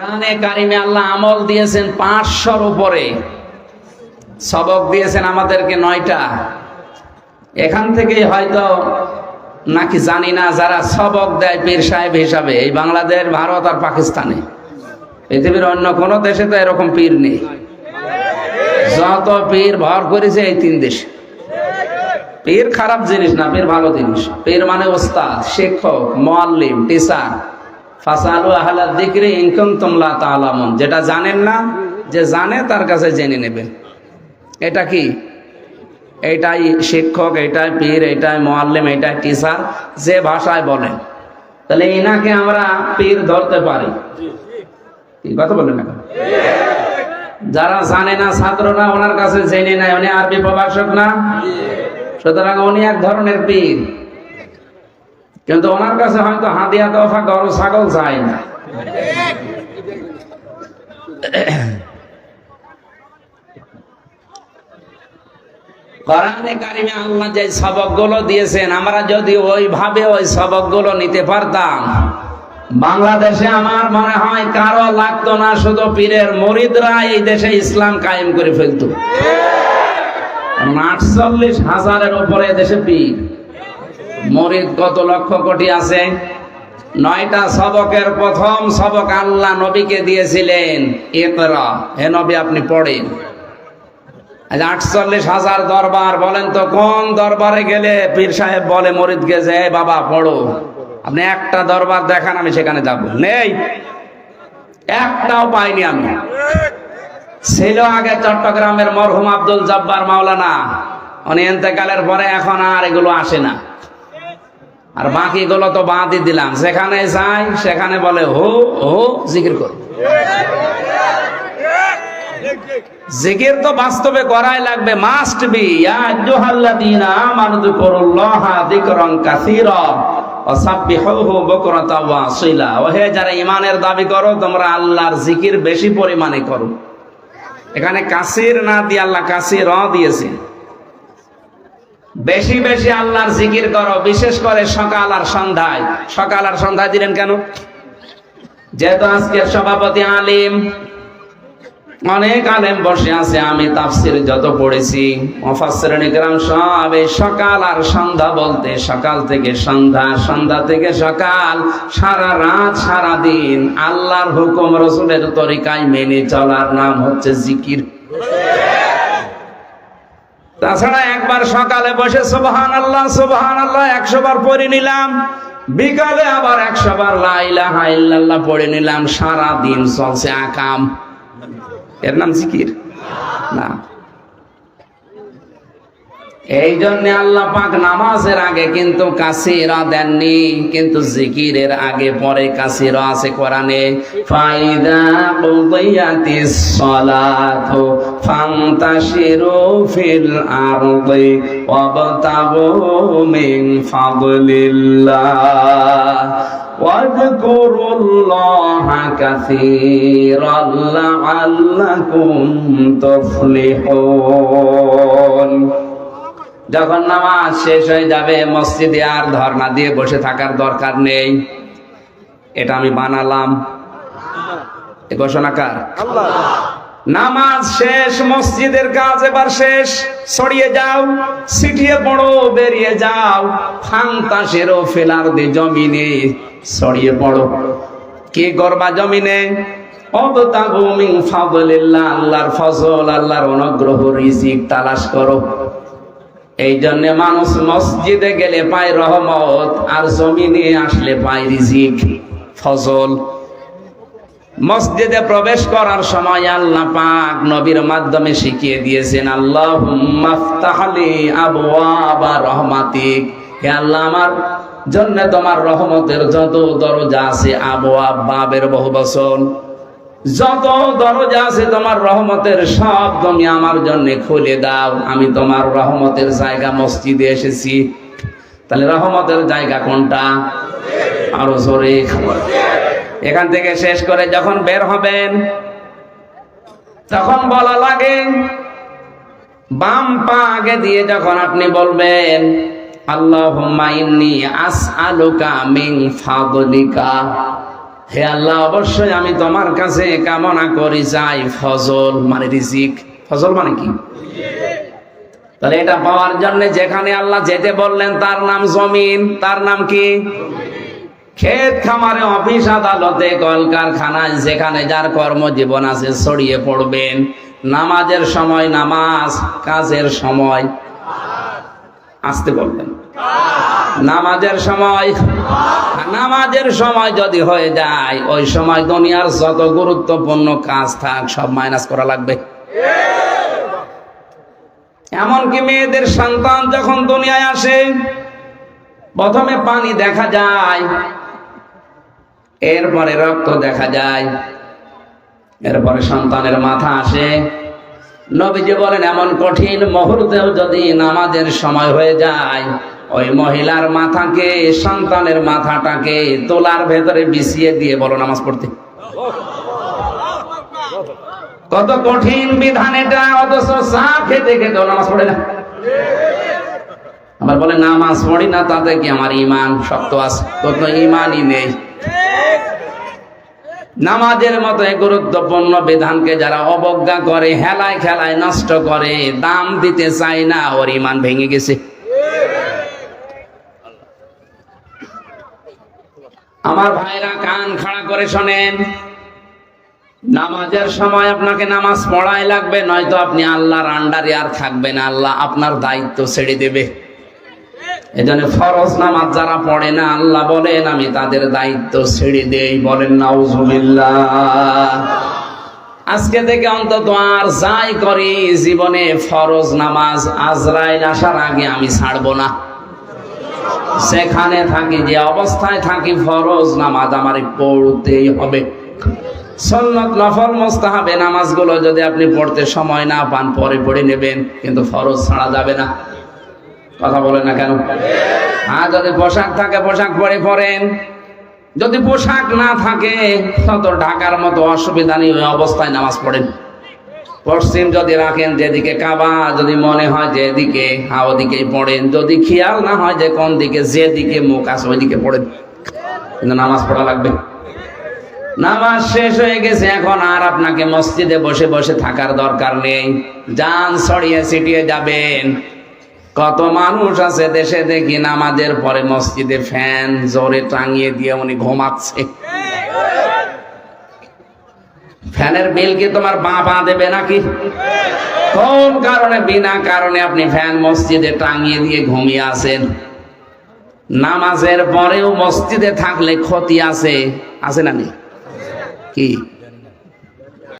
কোরআনে কারিমে আল্লাহ আমল দিয়েছেন পাঁচশোর উপরে। সবক দিয়েছেন আমাদেরকে নয়টা। এখান হয়তো নাকি জানি না যারা সবক দেয় পীর সাহেব হিসাবে, এই বাংলাদেশ, ভারত আর পাকিস্তানে। পৃথিবীর অন্য কোনো দেশে তো এরকম পীর নেই। যত পীর ভর করেছে এই তিন দেশে। পীর খারাপ জিনিস না, পীর ভালো জিনিস। পীর মানে ওস্তাদ, শিক্ষক, মোয়াল্লিম, টিচার। ফাসালু আহলা দিকরি ইনকুম তুমলা তালামন যেটা জানেন না, যে জানে তার কাছে জেনে নেবেন এটা কি? এটাই শিক্ষক, এটাই পীর, এটাই মোয়াল্লিম এইটাই টিচার, যে ভাষায় বলেন তাহলে ইনাকে আমরা পীর ধরতে পারি। কথা বলেন না যারা জানে না ছাত্ররা ওনার কাছে জেনে নেয়। উনি আরবি প্রভাষক না। সুতরাং উনি এক ধরনের পীর। কিন্তু ওনার কাছে হয়তো হাদিয়া দফা গরু ছাগল চাই না। দিয়েছেন, আমরা যদি ওইভাবে ওই নিতে পারতাম, বাংলাদেশে আমার মনে হয় কারও লাগতো না, শুধু পীরের মরিদরা এই দেশে ইসলাম কায়েম করে ফেলতো। আটচল্লিশ হাজারের উপরে দেশে পীর। মরিদ কত লক্ষ কোটি আছে? নয়টা সবকের প্রথম সবক আল্লাহ নবীকে দিয়েছিলেন। একরা হে নবী, আপনি পড়েন। আজ আটচল্লিশ হাজার দরবার, বলেন তো কোন দরবারে গেলে পীর সাহেব বলে মরিদকে যে "এই বাবা, পড়ো। আপনি একটা দরবার দেখান, আমি সেখানে যাব। নেই। একটাও পাইনি আমি। ছিল আগে চট্টগ্রামের মরহুম আব্দুল জব্বার মাওলানা। উনি এতেকালের পরে এখন আর এগুলো আসে না। আর বাকিগুলো তো বাদই দিলাম। সেখানে যাই সেখানে বলে হো হো, জিকির কর। জিকির তো বাস্তবে করাই লাগবে মাস্ট বি ইয়া আইয়ুহাল্লাযীনা আমানু যিকুরুল্লাহা যিকরান কাসীরা ওয়া সাব্বিহুহু বুকরাতা ওয়া আসীলা। ও হে, যারা ঈমানের দাবি করো, তোমরা আল্লাহর জিকির বেশি পরিমাণে করো। এখানে কাসির না দিয়ে আল্লাহ কাসির দিয়েছে বেশি বেশি আল্লাহর জিকির করো, বিশেষ করে সকাল আর সন্ধ্যায়। সকাল আর সন্ধ্যায় দিলেন কেন? যেহেতু আজকের সভাপতি আলিম, অনেক আলেম বসে আছে, আমি তাফসির যত পড়েছি সব সকাল আর সন্ধ্যা বলতে, সকাল থেকে সন্ধ্যা সন্ধ্যা থেকে সকাল, সারা রাত, সারা দিন আল্লাহর হুকুম, রসুলের তরিকায় মেনে চলার নাম হচ্ছে জিকির। তাছাড়া একবার সকালে বসে সুবহান আল্লাহ সুবহান আল্লাহ একশো বার পড়ে নিলাম। বিকালে আবার একশো বার লাইলাহা পড়ে নিলাম। সারা দিন চলছে আকাম। এর নাম জিকির? না। এই জন্য আল্লাহ পাক নামাজের আগে কিন্তু কাসিরা দেননি কিন্তু জিকিরের আগে পরে কাসিরা আছে কোরআনে ফাইদা কুদিয়াতিস সালাতু ফান্তাশিরু ফিল আরদি ওয়াবতাগু মিন ফাদলিল্লাহ واذكروا الله كثيرا لعلكم تفلحون যখন নামাজ শেষ হয়ে যাবে, মসজিদে আর ধর্ণা দিয়ে বসে থাকার দরকার নেই। এটা আমি বানালাম। এ ঘোষণা কার? নামাজ শেষ, মসজিদের কাজ এবার শেষ। ছড়িয়ে যাও, ছিটিয়ে পড়ো, বেরিয়ে যাও। ফান্তাসেরও ফেলার দি জমিনে ছড়িয়ে পড়ো। কে করবা জমিনে? অবতাগু মিন ফাদলিল্লাহ, আল্লাহর ফজল, আল্লাহর অনুগ্রহ, রিজিক তালাশ করো। এই জন্য মানুষ মসজিদে গেলে পায় রহমত, আর জমিনে আসলে পায় রিজিক, ফজল। মসজিদে প্রবেশ করার সময় আল্লাহ পাক নবীর মাধ্যমে শিখিয়ে দিয়েছেন আল্লাহ রহমাতিক। হে আল্লাহ, আমার জন্য তোমার রহমতের যত দরজা আছে আবওয়াব, বাবের বহু বচন যত দরজা আছে তোমার রহমতের সব তুমি আমার জন্য খুলে দাও। আমি তোমার রহমতের জায়গা মসজিদে এসেছি। তাহলে রহমতের জায়গা কোনটা? আরও জোরে এখান থেকে শেষ করে যখন বের হবেন, তখন বলা লাগে, বাম পা আগে দিয়ে যখন আপনি বলবেন আল্লাহ ইন্নী আসআলুকা মিং ফাদলিকা। হে আল্লাহ, অবশ্যই আমি তোমার কাছে কামনা করি, যাই ফজল মানে রিজিক। ফজল মানে কি? তাহলে এটা পাওয়ার জন্য যেখানে আল্লাহ যেতে বললেন, তার নাম জমিন, তার নাম কি? ক্ষেত খামারে, অফিস, আদালতে, কলকারখানায়, যেখানে যার কর্মজীবন আছে, ছড়িয়ে পড়বেন। নামাজের সময় নামাজ, কাজের সময় আসতে বলবেন। নামাজের সময়। নামাজের সময় যদি হয়ে যায়, ওই সময় দুনিয়ার যত গুরুত্বপূর্ণ কাজ থাক, সব মাইনাস করা লাগবে। এমনকি মেয়েদের সন্তান যখন দুনিয়ায় আসে, প্রথমে পানি দেখা যায়, এরপরে রক্ত দেখা যায়, এরপরে সন্তানের মাথা আসে। নবীজি বলেন, এমন কঠিন মুহূর্তেও যদি নামাজের সময় হয়ে যায় ওই মহিলার মাথাকে, সন্তানের মাথাটাকে তোলার ভেতরে বিছিয়ে দিয়ে বলো নামাজ পড়তে। কত কঠিন বিধান এটা, অথচ চা খেতে খেতেও নামাজ পড়ে না। আবার বলে, নামাজ পড়ি না, তাতে কি আমার ইমান শক্ত আছে? তোর তো ইমানই নেই। নামাজের মতো গুরুত্বপূর্ণ বিধানকে যারা অবজ্ঞা করে, হেলায় খেলায় নষ্ট করে, দাম দিতে চায় না, ওর ইমান ভেঙে গেছে। আমার ভাইরা কান খাড়া করে শোনেন। নামাজের সময় আপনাকে নামাজ পড়াই লাগবে, নয়তো আপনি আল্লাহর আন্ডারে আর থাকবেন আল্লাহ আপনার দায়িত্ব ছেড়ে দেবে। এজন্য ফরজ নামাজ যারা পড়ে না, আল্লাহ বলেন, আমি তাদের দায়িত্ব ছেড়ে দেই। বলেন, নাউজুবিল্লাহ। আজকে থেকে অন্তত আর যাই করি, জীবনে ফরজ নামাজ আজরাইল আসার আগে আমি ছাড়বো না। সেখানে থাকি, যে অবস্থায় থাকি, ফরজ নামাজ আমার পড়তেই হবে। সন্নত, নফল, মোস্তাহাবে নামাজগুলো যদি আপনি পড়তে সময় না পান, পরে পড়ে নেবেন, কিন্তু ফরজ ছাড়া যাবে না। কথা বলেন না কেন? হ্যাঁ যদি পোশাক থাকে, পোশাক পরে পরেন। যদি পোশাক না থাকে, তত ঢাকার মতো অসুবিধা নেই, ওই অবস্থায় নামাজ পড়েন। পশ্চিম যদি রাখেন যেদিকে কাবা, যদি মনে হয় যেদিকে হ্যাঁ ওদিকেই পড়েন। যদি খেয়াল না হয় যে কোন দিকে, যেদিকে মুখ আছে ওইদিকে পড়েন। কিন্তু নামাজ পড়া লাগবে। নামাজ শেষ হয়ে গেছে, এখন আর আপনাকে মসজিদে বসে বসে থাকার দরকার নেই। যান ছড়িয়ে ছিটিয়ে যাবেন। কত মানুষ আছে দেশে দেখি নামাজের পরে মসজিদে ফ্যান জোরে টাঙিয়ে দিয়ে উনি ঘুমাচ্ছে। ফ্যানের বিল কি তোমার বাঁ দেবে নাকি? কোন কারণে? বিনা কারণে আপনি ফ্যান মসজিদে টাঙিয়ে দিয়ে ঘুমিয়ে আছেন। নামাজের পরেও মসজিদে থাকলে ক্ষতি আছে। আছে না কি?